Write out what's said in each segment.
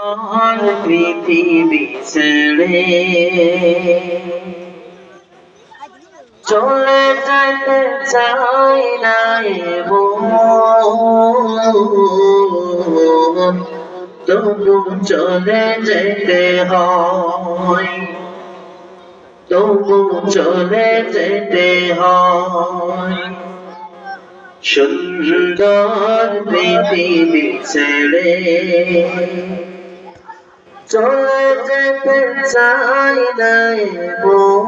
আর পৃথিবী ছেড়ে চলে যেতে চাই না তবু চলে যেতে হয়। তবু চলে যেতে হয়। সুন্দর পৃথিবী ছেড়ে চলে যেতে চাই না এবং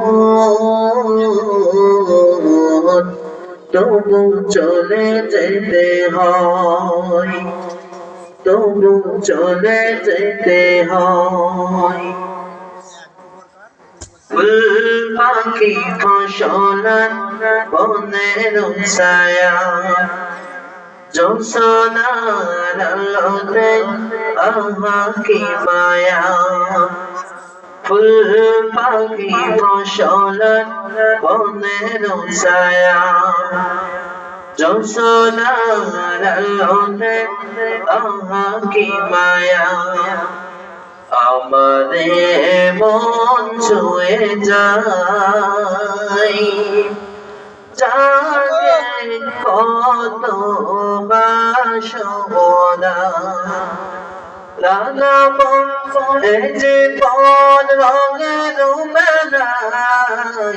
তবু চলে যেতে হয় তবু চলে যেতে হয় পাখি ফসল বনের ছায়া জোসনার আলোতে আহা কি মায়া। ফুল পাখি ফসল বনের ছায়া। জোসনার আলোতে আহা কি মায়া। আমাদের মন ছুঁয়ে যায়। জাগে কত বাসনা লাগাম যে বন রঙের মেলাই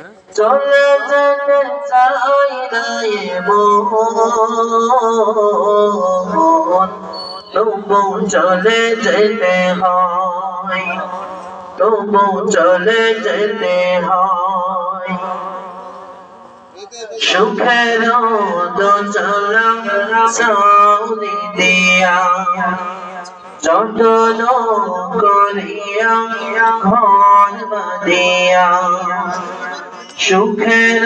চলে যেতে চাই না মন তবু চলে যেতে হয় তবু চলে যেতে হয় সুখের দোচলা সাউনি দিয়া যতন করিয়া ঘর বাঁধিয়া সুখের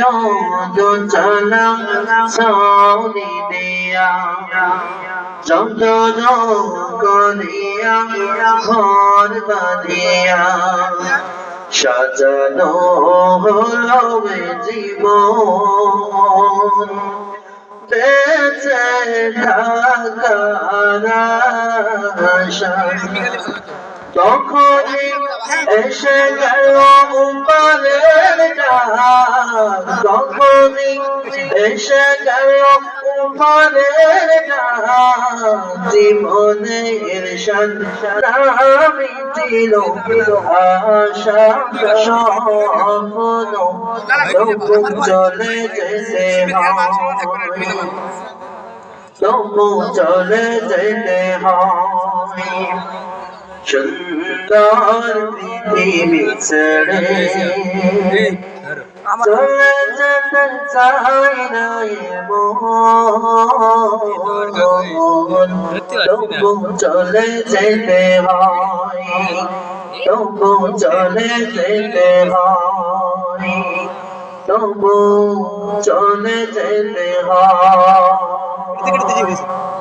দোচলা সাউনি দিয়া, যতন করিয়া, ঘর বাঁধিয়া, সাজানো হলো জীবন। বেঁচে থাকার আশা। তখনই এসে গেল তখনই এসে গেল উপারের জীবনের সন্ধানী ছিল আশা স্বপ্ন চলে যেতে তবু চলে যেতে হয় সুন্দর পৃথিবী ছেড়ে চলে যেতে চাই না মন। তবু চলে যেতে হয়। তবু চলে যেতে হয়। তবু চলে যেতে হয়।